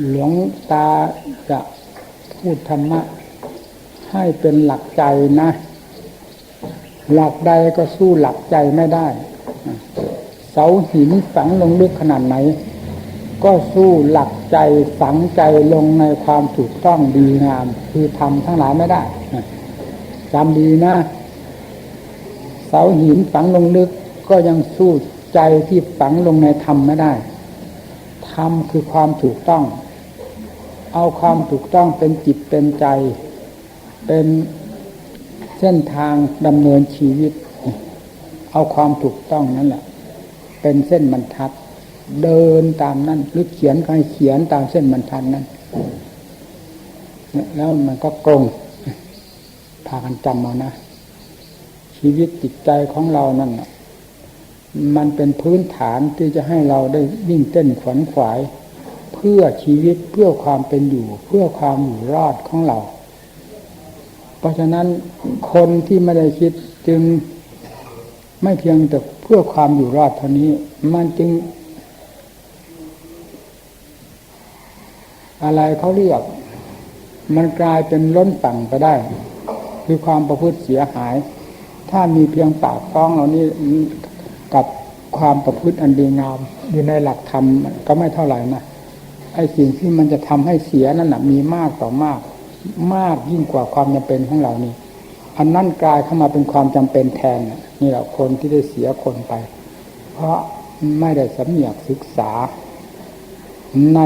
หลวงตาจะพูดธรรมะ ให้เป็นหลักใจนะ หลักใดก็สู้หลักใจไม่ได้ เสาหินฝังลงลึกขนาดไหน ก็สู้หลักใจฝังใจลงในความถูกต้องดีงาม คือทำทั้งหลายไม่ได้จำดีนะ เสาหินฝังลงลึกก็ยังสู้ใจที่ฝังลงในธรรมไม่ได้ธรรมคือความถูกต้อง เอาความถูกต้องเป็นจิตเป็นใจ เป็นเส้นทางดำเนินชีวิต เอาความถูกต้องนั่นแหละ เป็นเส้นบรรทัด เดินตามนั่นหรือเขียนก็ให้เขียนตามเส้นบรรทัดนั้นแล้วมันก็กลงพากันจำเอานะ ชีวิตจิตใจของเรานั่นมันเป็นพื้นฐานที่จะให้เราได้วิ่งเต้นขวนขวาย พื่อชีวิตเพื่อความเป็นอยู่ เพื่อความอยู่รอดของเรา เพราะฉะนั้นคนที่ไม่ได้คิดจึงไม่เพียงแต่เพื่อความอยู่รอดเท่านี้ มันจึง อะไรเขาเรียก มันกลายเป็นล้นฝั่งไปได้ คือความประพฤติเสียหาย ถ้ามีเพียงปากฟ้องเหล่านี้กับความประพฤติอันดีงามอยู่ในหลักธรรมก็ไม่เท่าไหร่นะ ไอ้สิ่งที่มันจะทำให้เสียนั่นนะมีมากต่อมาก มากยิ่งกว่าความจำเป็นของเรานี่อันนั้นกลายเข้ามาเป็นความจำเป็นแทนนี่แหละคนที่ได้เสียคนไป เพราะไม่ได้สำเนียกศึกษา ใน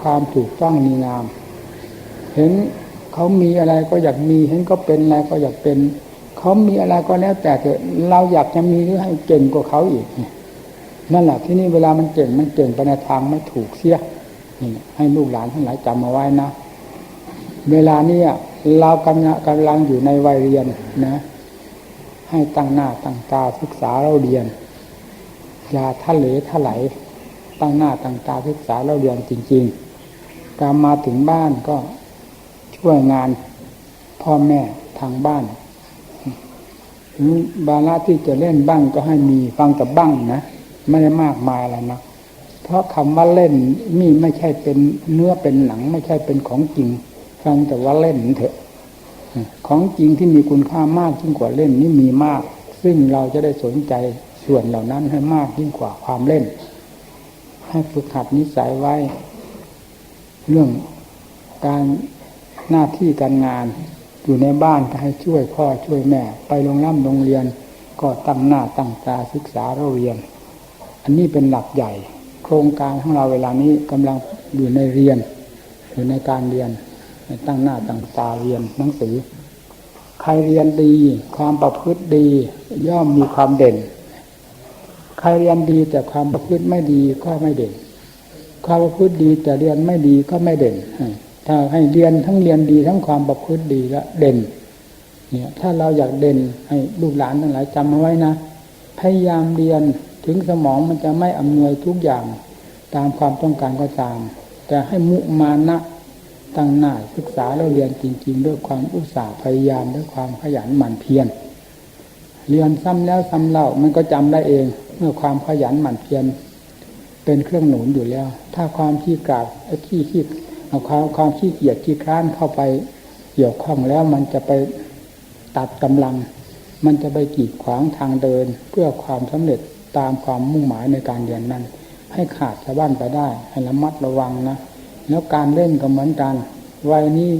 ความถูกต้องนีงาม เห็นเขามีอะไรก็อยากมี เห็นก็เป็นอะไรก็อยากเป็น เขามีอะไรก็แล้วแต่เถอะเราอยากจะมีหรือให้เก่งกว่าเขาอีกนั่นแหละที่นี่เวลามันเก่งมันเก่งไปในทางไม่ถูกเสีย นี่ให้ลูกหลานทั้งหลายจำมาไว้นะ เวลานี้เรากำลังกำลังอยู่ในวัยเรียนนะ ให้ตั้งหน้าตั้งตาศึกษาเราเรียน อย่าทะเลทลายตั้งหน้าตั้งตาศึกษาเราเรียนจริง ๆ การมาถึงบ้านก็ช่วยงานพ่อแม่ทางบ้านบาระที่จะเล่นบ้างก็ให้มีฟังแต่บ้างนะ ไม่ได้มากมายอะไรนะ เพราะคำว่าเล่นนี่ไม่ใช่เป็นเนื้อเป็นหนัง ไม่ใช่เป็นของจริงฟังแต่ว่าเล่นเถอะของจริงที่มีคุณค่ามากยิ่งกว่าเล่นนี่มีมาก ซึ่งเราจะได้สนใจส่วนเหล่านั้นให้มากยิ่งกว่าความเล่น ให้ฝึกหัดนิสัยไว้ เรื่องการหน้าที่การงานอยู่ในบ้านก็ให้ช่วยพ่อช่วยแม่ ไปโรงร่ำโรงเรียน ก็ตั้งหน้าตั้งตาศึกษาเราเรียน อันนี้เป็นหลักใหญ่ โครงการของเราเวลานี้กำลังอยู่ในเรียน อยู่ในการเรียนตั้งหน้าตั้งตาเรียนหนังสือ ใครเรียนดี ความประพฤติดี ย่อมมีความเด่น ใครเรียนดีแต่ความประพฤติไม่ดีก็ไม่เด่น ความประพฤติดีแต่เรียนไม่ดีก็ไม่เด่นถ้าให้เรียนทั้งเรียนดีทั้งความประพฤติดีและเด่น เนี่ย ถ้าเราอยากเด่นให้ลูกหลานทั้งหลายจำเอาไว้นะพยายามเรียน ถึงสมองมันจะไม่อำนวยทุกอย่างตามความต้องการก็ตาม แต่ให้มุมานะตั้งหน้าศึกษาแล้วเรียนจริง ๆ ด้วยความอุตสาห์พยายามด้วยความขยันหมั่นเพียรเรียนซ้ำแล้วซ้ำเล่ามันก็จำได้เองเมื่อความขยันหมั่นเพียรเป็นเครื่องหนุนอยู่แล้ว ถ้าความขี้กาดขี้ขี้เอาความความขี้เกียจขี้คร้านเข้าไปเกี่ยวข้องแล้วมันจะไปตัดกำลัง มันจะไปกีดขวางทางเดิน เพื่อความสำเร็จ ตามความมุ่งหมายในการเรียนนั้น ให้ขาดชาวบ้นไปได้ ให้ระมัดระวังนะ แล้วการเล่นก็เหมือนกันวัยนี้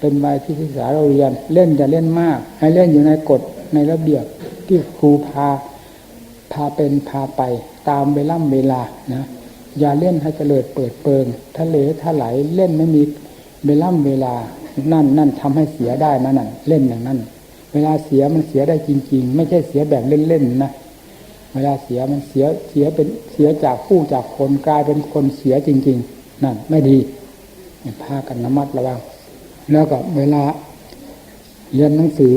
เป็นวัยที่ศึกษาเราเรียน เล่นจะเล่นมาก ให้เล่นอยู่ในกฎในระเบียบที่ครูพาพาเป็นพาไปตามเวลาเวลานะอย่าเล่นให้เจริญเปิดเปิงทะเลทลายเล่นไม่มีเวลาเวลานั่นนั่นทำให้เสียได้นะนั่นเล่นอย่างนั้น เวลาเสียมันเสียได้จริง ๆ ไม่ใช่เสียแบบเล่นๆนะ เวลาเสียมันเสียเสียเป็นเสียจากผู้จากคนกลายเป็นคนเสียจริง ๆ นั่นไม่ดีพากันระมัดระวังแล้วก็เวลาเรียนหนังสือ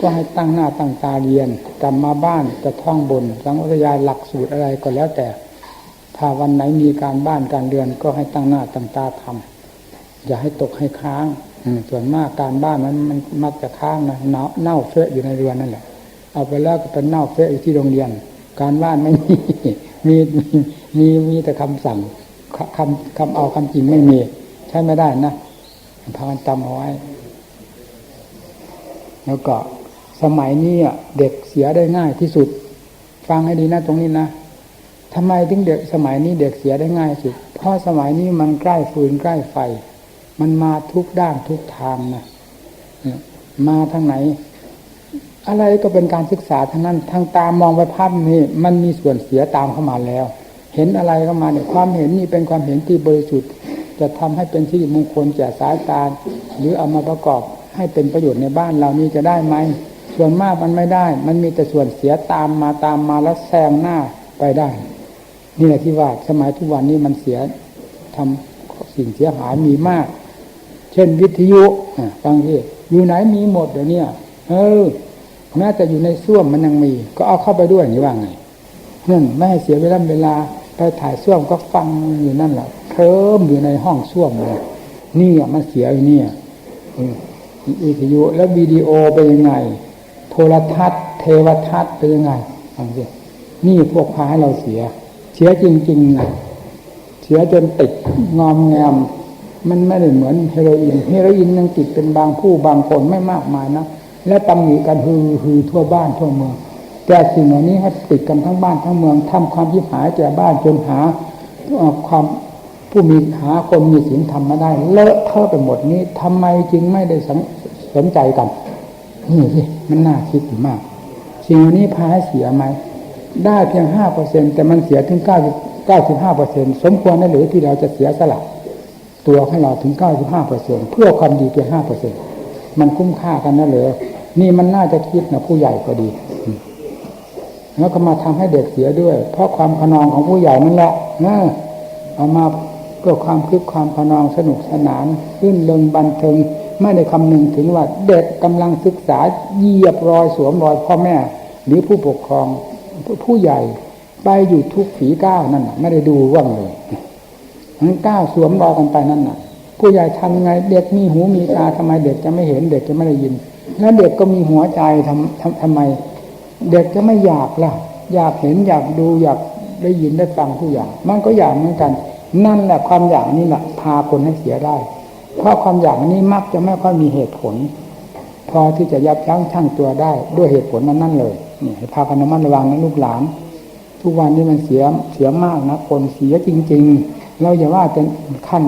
ก็ให้ตั้งหน้าตั้งตาเรียนกลับมาบ้านจะท่องบนสังวรยายหลักสูตรอะไรก็แล้วแต่ ถ้าวันไหนมีการบ้านการเรือนก็ให้ตั้งหน้าตั้งตาทำอย่าให้ตกให้ค้างส่วนมากการบ้านนั้นมันมักจะค้างนะเน่าเน่าเฟะอยู่ในเรือนนั่นแหละ เอาไปแล้วก็เป็นเน่าเฟะอยู่ที่โรงเรียน การบ้านไม่มีมีมีมีแต่คำสั่งคำคำเอาคำจริงไม่มี ใช้ไม่ได้นะพากันจำเอาไว้ แล้วก็สมัยนี้เด็กเสียได้ง่ายที่สุด ฟังให้ดีนะตรงนี้นะทำไมถึงเด็กสมัยนี้เด็กเสียได้ง่ายสุด เพราะสมัยนี้มันใกล้ฟืนใกล้ไฟ มันมาทุกด้านทุกทางนะมาทางไหน อะไรก็เป็นการศึกษาทั้งนั้น ทางตามองไปภาพนี้ มันมีส่วนเสียตามเข้ามาแล้ว เห็นอะไรเข้ามาเนี่ยความเห็นนี่เป็นความเห็นที่บริสุทธิ์ จะทำให้เป็นที่มงคลแก่สายตา หรือเอามาประกอบให้เป็นประโยชน์ในบ้านเรานี้จะได้ไหม ส่วนมากมันไม่ได้ มันมีแต่ส่วนเสียตามมาตามมาแล้วแซงหน้าไปได้ นี่แหละที่ว่าสมัยทุกวันนี้มันเสียทำสิ่งเสียหายมีมาก เช่นวิทยุฟังที่อยู่ไหนมีหมดเดี๋ยวนี้เออ แม้แต่อยู่ในส้วมมันยังมี ก็เอาเข้าไปด้วยนี่ว่าไงนั่นไม่ให้เสียเวลาเวลาไปถ่ายส้วมก็ฟังอยู่นั่นแหละเพิ่มอยู่ในห้องส้วมเลยนี่อะมันเสียอยู่เนี่ยวิทยุแล้ววิดีโอเป็นยังไง โทรทัศน์ เทวทัศน์เป็นยังไงฟังสินี่พวกพาให้เราเสีย เสียจริงๆนะเสียจนติดงอมแงมมันไม่ได้เหมือนเฮโรอีนเฮโรอีนยังติดเป็นบางผู้บางคนไม่มากมายนะ และตำหนิกันฮือฮือทั่วบ้านทั่วเมือง แต่สิ่งเหล่านี้ให้ติดกันทั้งบ้านทั้งเมืองทำความยิบหายแก่บ้านจนหาความผู้มีหาคนมีศีลธรรมมาได้ เลอะเทอะไปหมดนี้ทำไมจึงไม่ได้สนใจกันนี่สิมันน่าคิดมาก สิ่งเหล่านี้พาให้เสียไหมได้เพียงห้าเปอร์เซ็นแต่มันเสียถึงเก้าเก้าสิบห้าเปอร์เซ็นสมควรไหมหรือที่เราจะเสียสละตัวให้เราถึงเก้าสิบห้าเปอร์เซ็นเพื่อความดีเพียงห้าเปอร์เซ็นต์ มันคุ้มค่ากันนะเหรอนี่มันน่าจะคิดนะผู้ใหญ่ก็ดี แล้วก็มาทำให้เด็กเสียด้วย เพราะความขนองของผู้ใหญ่นั่นแหละนะเอามาเพื่อความคึกความขนองสนุกสนานขึ้นเริงบันเทิงไม่ได้คำนึงถึงว่าเด็กกำลังศึกษาเหยียบรอยสวมรอยพ่อแม่ หรือผู้ปกครองผู้ใหญ่ไปอยู่ทุกฝีก้าวนั่นไม่ได้ดูว่างเลยมันก้าวสวมรอยกันไปนั่นน่ะ ผู้ใหญ่ทำไง เด็กมีหูมีตาทำไม เด็กจะไม่เห็น เด็กจะไม่ได้ยิน แล้วเด็กก็มีหัวใจทำทำทำไม เด็กจะไม่อยากล่ะ อยากเห็นอยากดูอยากได้ยินได้ฟังทุกอย่าง มันก็อยากเหมือนกัน นั่นแหละความอยากนี่แหละพาคนให้เสียได้ เพราะความอยากนี้มักจะไม่ค่อยมีเหตุผล พอที่จะยับยั้งชั่งตัวได้ ด้วยเหตุผลนั้นนั่นเลยนี่พากันระมัดระวังนะลูกหลาน ทุกวันนี้มันเสียเสียมากนะคนเสียจริง ๆ เราอย่าว่าจะขั้น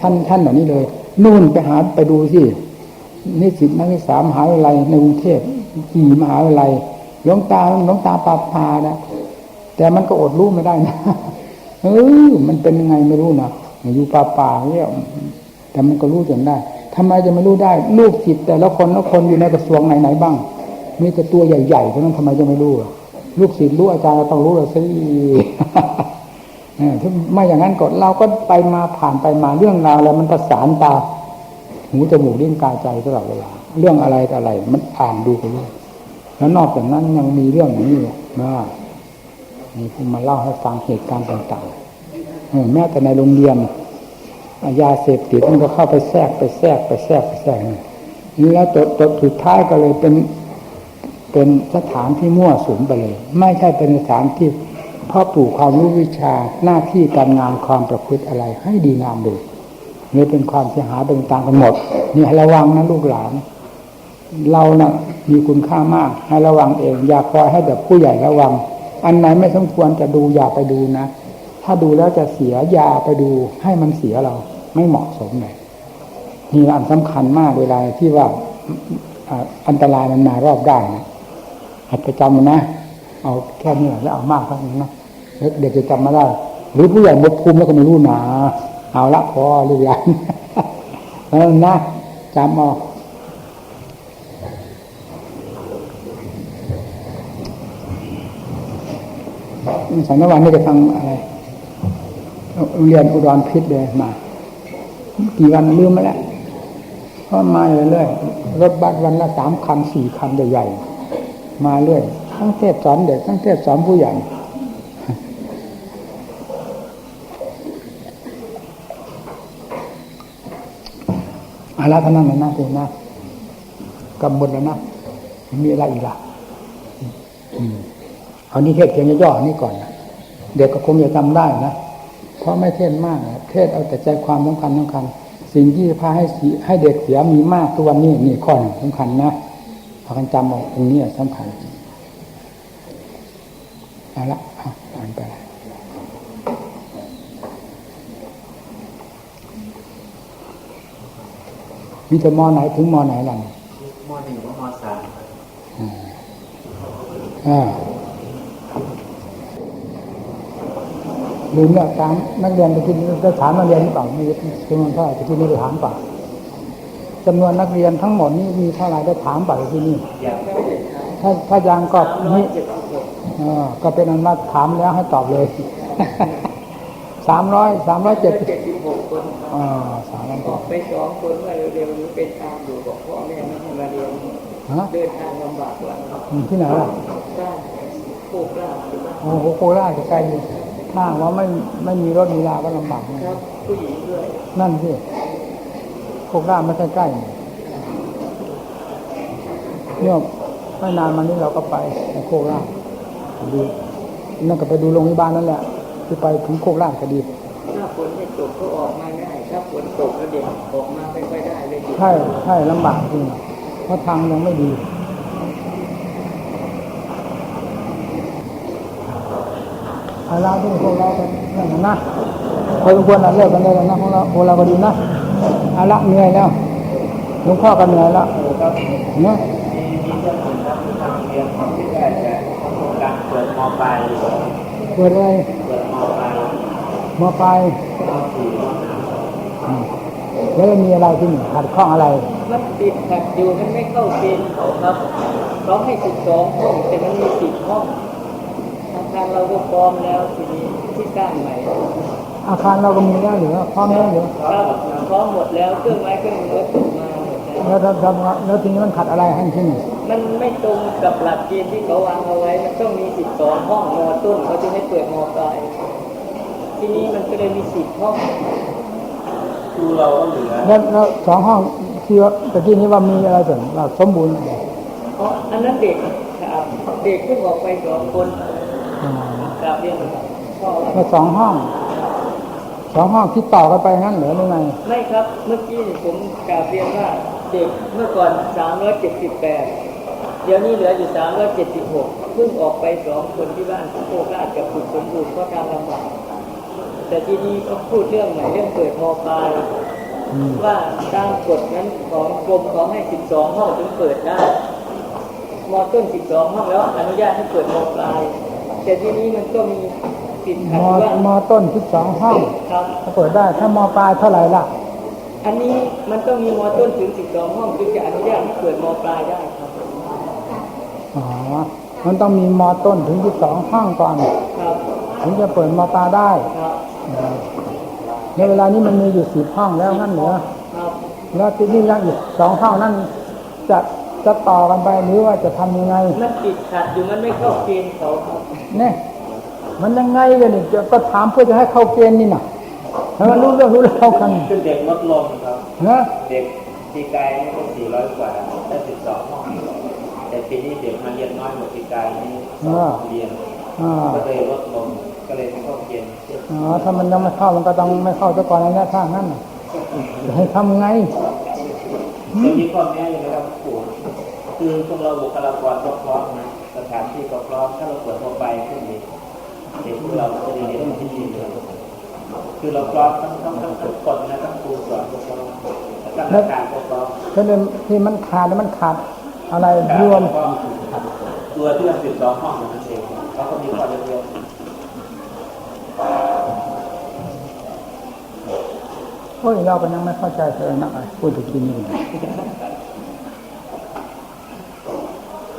ขั้นขั้นแบบนี้เลย นู่นไปหาไปดูสินิสิตนักศึกษามหาวิทยาลัยในกรุงเทพกี่มหาวิทยาลัยหลวงตาหลวงตาปาพานะแต่มันก็อดรู้ไม่ได้นะเออมันเป็นยังไงไม่รู้นะอยู่ป่าป่าเนี่ยแต่มันก็รู้จนได้ทำไมจะไม่รู้ได้ ลูกศิษย์แต่ละคนละคนอยู่ในกระทรวงไหนๆบ้าง มีแต่ตัวใหญ่ๆเพราะนั้นทำไมจะไม่รู้ ลูกศิษย์รู้อาจารย์เราต้องรู้เลยสิ ถ้าไม่อย่างนั้นก็เราก็ไปมาผ่านไปมาเรื่องราวแล้วมันประสานตาหูจมูกลิ้นกายใจตลอดเวลาเรื่องอะไรต่อะไร มันอ่านดูไปเรื่อยแล้วนอกจากนั้นยังมีเรื่องนี้อยู่นะมีผู้มาเล่าให้ฟังเหตุการณ์ต่างๆแม้แต่ในโรงเรียนยาเสพติดมันก็เข้าไปแทรกไปแทรกไปแทรกไปแทรกนี่แล้วจดจดสุดท้ายก็เลยเป็นเป็นสถานที่มั่วสุมไปเลย ไม่ใช่เป็นสถานที่ พ่อปลูกความรู้วิชาหน้าที่การงานความประพฤติอะไรให้ดีงามดูนี่เป็นความเสียหายเป็นต่างกันหมดนี่ให้ระวังนะลูกหลาน เรานะ่ะมีคุณค่ามาก ให้ระวังเอง อย่าคอยให้แบบผู้ใหญ่ระวัง อันไหนไม่สมควรจะดูอย่าไปดูนะ ถ้าดูแล้วจะเสียอย่าไปดู ให้มันเสียเราไม่เหมาะสมเลยนี่อันสำคัญมากเวลาที่ว่าอันตรายมันมารอบด้านนะหัดประจำนะ เอาแค่นี้แล้วเอามากเท่านั้นะ เด็กจะจำมาได้ หรือผู้ใหญ่บดภูมิแล้วก็ไม่รู้หนาเอาละพอหรือยังแล้วนะจำเอาสันนวันนี้จะฟังอะไรเรียนอุดรพิษเลยมา กี่วันลืมมาแล้วเพราะมาเรื่อยๆรถบัสวันละสามคันสี่คันใหญ่ๆมาเรื่อยทั้งเทศสอนเด็กทั้งเทศสอนผู้ใหญ่ อาละท่านั้นนะนะเองนะกำบนแล้วนะมีอะไรอีกล่ะเอานี่เทศเพียงย่อๆนี่ก่อนนะเด็กก็คงจะจำได้นะเพราะไม่เทศมากเทศเอาแต่ใจความสำคัญสำคัญสิ่งที่พาให้ให้เด็กเสียมีมากตัววันนี้นี่ข้อหนึ่งสำคัญนะพากันจำเอาตรงนี้สำคัญเอาละอ่านไปเลย มีแต่มอไหนถึงมอไหนล่ะนี่มหนึ่งกับมสามอ่าลืมแล้วถามนักเรียนไปที่นี่จะถามนักเรียนหรือเปล่ามีจำนวนเท่าไหร่ไปที่นี่ไปถามเปล่าจำนวนนักเรียนทั้งหมดนี่มีเท่าไหร่ได้ถามเปล่าไปที่นี่อย่างถ้าถ้ายังก็นี่เออก็เป็นอันว่าถามแล้วให้ตอบเลย สามร้อยสามร้อยเจ็ดเจ็ดสิบหกคนอ่าสามร้อยออกไปสองคนว่าเร็วๆนี้เป็นตามอยู่บอกพ่อแม่ไม่ให้มาเรียนฮะเดินทางลำบากกว่าอยู่ที่ไหนล่ะบ้านโคกลาภอยู่บ้านโอ้โหโคราชจะไกลอยู่ถ้าหากว่าไม่ไม่มีรถมีลาก็ลำบากนะครับผู้หญิงด้วยนั่นสิโคราชไม่ใช่ใกล้เนี่ยไม่นานมานี้เราก็ไปโคราชดูนั่นก็ไปดูโรงพยาบาลนั่นแหละ ที่ไปถึงโคราชก็ดีถ้าฝนไม่ตกก็ออกมาได้ถ้าฝนตกแล้วเด็กออกมาไม่ค่อยได้เลยใช่ใช่ลำบากจริงเพราะทางยังไม่ดีเอาละที่พวกเรากันนั่นนะนะพอสมควรนะเลิกกันได้แล้วนะของเราพวกเราก็ดีนะเอาละเหนื่อยแล้วหลวงพ่อก็เหนื่อยแล้วเนาะมีมีเรื่องหนึ่งครับที่ทางเรียนของที่ได้จะโครงการเปิดมปลายเปิดอะไรเปิดมปลาย มาไปมสี่มห้าอืมแล้วมีอะไรที่นี่ขัดข้องอะไร มันติดขัดอยู่มันไม่เข้าเกณฑ์เขาครับเขาให้สิบสองห้องแต่มันมีสิบห้องอาคารเราก็พร้อมแล้วทีนี้ที่สร้างใหม่อาคารเราก็มีแล้วเหรือพร้อมแล้วเหรือครับพร้อมหมดแล้วเครื่องไม้เครื่องมือถูกมาหมดแล้วแล้วทำทำแล้วทีนี้มันขัดอะไรให้ที่นี่มันไม่ตรงกับหลักเกณฑ์ที่เขาวางเอาไว้ มันต้องมีสิบสองห้องมอต้นเขาจะให้เปิดมอปลาย ทีนี้มันก็เลยมีสิบห้องครูเราก็เหลือแล้วแล้วสองห้องที่ว่าตะกี้นี้ว่ามีอะไรส่วนเราสมบูรณ์อ๋ออันนั้นเด็กครับเด็กเพิ่งออกไปสองคนอ่ากราบเรียนพ่อแล้วสองห้องสองห้องที่ต่อกันไปงั้นเหรือหรือไงไม่ครับเมื่อกี้นี่ผมกราบเรียนว่าเด็กเมื่อก่อน378เดี๋ยวนี้เหลืออยู่376เพิ่งออกไปสองคนที่บ้านโคราชกับขุดสมบูรณ์เพราะการลำบาก แต่ทีนี้ก็พูดเรื่องใหม่เรื่องเปิดมอปลายอืมว่าตามกฎนั้นของกรมเขาให้12ห้องถึงเปิดได้มอต้น12ห้องแล้วอนุญาตให้เปิดมอปลายแต่ทีนี้มันก็มีติดมขัดอว่ามอต้นที่สองห้องครับถ้าเปิดได้ถ้ามอปลายเท่าไหร่ล่ะ อันนี้มันต้องมีมอต้นถึง12ห้องถึงจะอนุญาตให้เปิดมอปลายได้ครับอ๋อมันต้องมีมอต้นถึงที่สองห้องก่อนครับถึงจะเปิดมอปลายได้ครับ ในเวลานี้มันมีอยู่สิบห้องแล้วงั้นเหรอครับแล้วที่นี่ยังอีกสองห้องนั่นจะจะต่อกันไปหรือว่าจะทำยังไง มันติดขัดอยู่มันไม่เข้าเกณฑ์เขาครับเนี่ยมันยังไงกันนี่จะก็ถามเพื่อจะให้เข้าเกณฑ์นี่น่ะให้มันรู้เรื่องรู้ราวกันคือเด็กลดลงครับนะเด็กปีกายนี่ก็สี่ร้อยกว่าได้สิบสองห้องแต่ปีนี้เด็กมาเรียนน้อยหมดปีกายนี่สองห้องเรียนอ่าก็เลยลดลงก็เลยไม่เข้าเกณฑ์ อ๋อถ้ามันยังไม่เข้ามันก็ต้องไม่เข้าซะก่อนนะถ้างั้นน่ะจะให้ทำไงจะมีข้อแม้อยู่นะครับครูคือพวกเราบุคลากรก็พร้อมนะสถานที่ก็พร้อมถ้าเราเปิดทั่วไปขึ้นดีเด็กพวกเราก็จะได้เรียนที่ดีเลยคือเราพร้อมทั้งทั้งทั้งทุกคนนะทั้งครูสอนก็พร้อมแล้วก็นักการก็พร้อมเพราะนั้นที่มันขาดเนี่ยมันขาดอะไรรวมตัวที่มันสิบสองห้องนั่นเองเขาก็มีข้อเดียว โอ้ยเราก็ยังไม่เข้าใจเลยนะไอ้พูดถึงที่นี่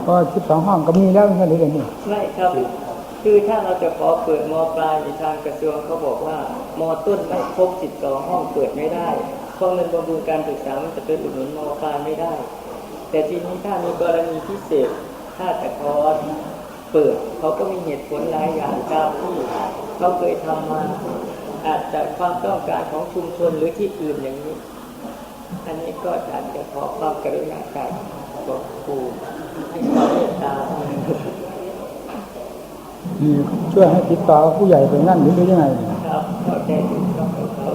ก็สิบสองห้องก็มีแล้วไม่ใช่หรือไงนี่ไม่ครับคือถ้าเราจะขอเปิดมอปลายในทางกระทรวงเขาบอกว่ามอต้นไม่ครบ12ห้องเปิดไม่ได้ เพราะเงินบำรุงการศึกษามันจะไปอุดหนุนมอปลายไม่ได้ แต่ทีนี้ถ้ามีกรณีพิเศษถ้าจะขอเปิดเขาก็มีเหตุผลหลายอย่างตามที่เขาเคยทำมา อาจจะความต้องการของชุมชนหรือที่อื่นอย่างนี้ อันนี้ก็อาจจะขอความกรุณาจากบอกครูให้ความเมตตาช่วยให้ติดต่อผู้ใหญ่เป็นงั้นหรือยังไงครับเข้าใจถูกต้อเขา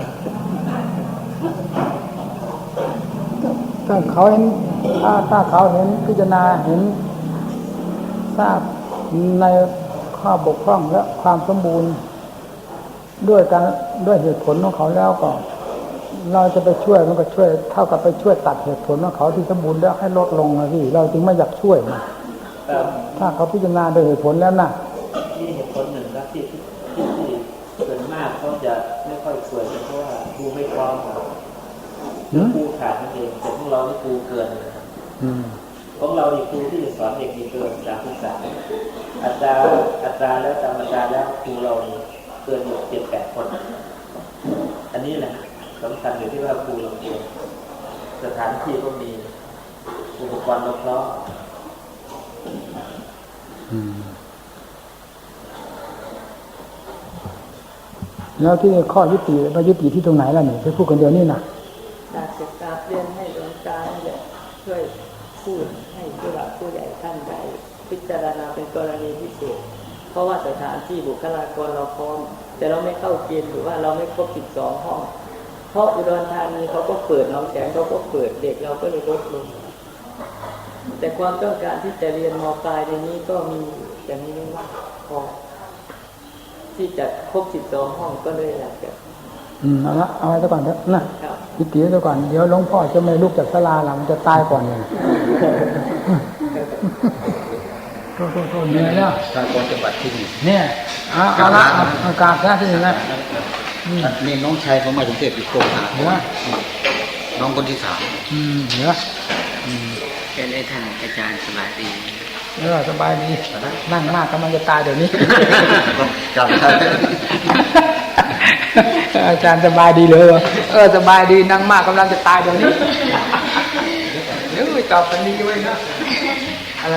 ถ้าเขาเห็นถ้าถ้าเขาเห็นพิจารณาเห็นทราบในข้อบกพร่องและความสมบูรณ์ ด้วยการด้วยเหตุผลของเขาแล้วก็ เราจะไปช่วยมันก็ช่วย เท่ากับไปช่วยตัดเหตุผลของเขาที่สมบูรณ์แล้วให้ลดลงนะพี่เราจึงไม่อยากช่วยมันครับถ้าเขาพิจารณาโดยเหตุผลแล้วนะนี่เหตุผลหนึ่งครับที่ที่ที่ส่วนมากเขาจะไม่ค่อยสวยเพราะว่าครูไม่พร้อมครับหืมครูขาดนั่นเองแต่ของเรานี่ครูเกินนะครับอืมของเรานี่ครูที่จะสอนเด็กมีเกินสามสิบสามอัตราอัตราแล้วตามอัตราแล้วครูเรานี่ เกินอยู่เจ็ดแปดคน อันนี้แหละสำคัญอยู่ที่ว่าครูเราเองสถานที่ก็มีอุปกรณ์เราพร้อมอืมแล้วที่ข้อยุติมายุติที่ตรงไหนล่ะเนี่ยไปพูดกันเดียวนี่นะอยากจะกราบเรียนให้หลวงตาเนี่ยช่วยพูดให้ผู้หลักผู้ใหญ่ท่านได้พิจารณาเป็นกรณีพิเศษ เพราะว่าสถานที่บุคลากรเราพร้อม แต่เราไม่เข้าเกณฑ์หรือว่าเราไม่ครบ12ห้อง เพราะอุดรธานีเขาก็เปิดน้องแสงเขาก็เปิดเด็กเราก็เลยลดลงแต่ความต้องการที่จะเรียนมปลายในนี้ก็มีแต่มีไม่มากพอที่จะครบ12ห้องก็เลยอยากจะอืมเอาละเอาไว้ซะก่อนเถอะนะครับยุติซะก่อนเดี๋ยวหลวงพ่อจะไม่ลุกจากศาลาหลังมันจะตายก่อนเนี่ย โทษโทษโทษเหนื่อยแล้วทางกองจังหวัดที่นี่เนี่ยเอาเอาละเอาเอากราบซะที่นี่นะนี่น้องชายเขามาถึงเทพอีกโครงการเหนือน้องคนที่สามอืมเหนือเป็นไอ้ท่านอาจารย์สบายดีเออสบายดีนั่งมากกำลังจะตายเดี๋ยวนี้จำได้อาจารย์สบายดีเลยเหรอเออสบายดีนั่งมากกำลังจะตายเดี๋ยวนี้เดี๋ยวตอบกันดีไว้นะอะไร